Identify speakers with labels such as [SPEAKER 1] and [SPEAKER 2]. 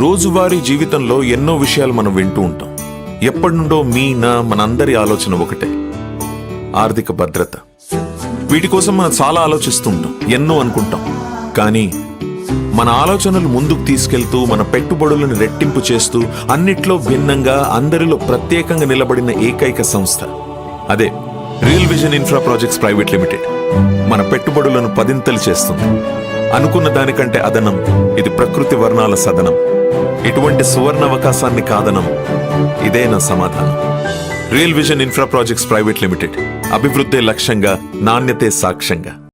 [SPEAKER 1] రోజువారీ జీవితంలో ఎన్నో విషయాలు మనం వింటూ ఉంటాం. ఎప్పటి నుండో మీ నా మనందరి ఆలోచన ఒకటే. ఆర్థిక భద్రత. వీటి కోసం మనం చాలా ఆలోచిస్తూ ఉంటాం. ఎన్నో అనుకుంటాం. కానీ మన ఆలోచనలు ముందుకు తీసుకెళ్తూ మన పెట్టుబడులను రెట్టింపు చేస్తూ అన్నిట్లో భిన్నంగా అందరిలో ప్రత్యేకంగా నిలబడిన ఏకైక సంస్థ. అదే real vision infra projects private limited మన పెట్టుబడులను పదింతలు చేస్తుంది. అనుకున్న దానికంటే అదనం. ఇది ప్రకృతి వర్ణాల సదనం. ఇటువంటి సువర్ణ అవకాశాన్ని కాదనం. ఇదే నా సమాధానం. Real vision infra projects private limited. అభివృద్ధి లక్ష్యంగా నాణ్యతే సాక్ష్యంగా.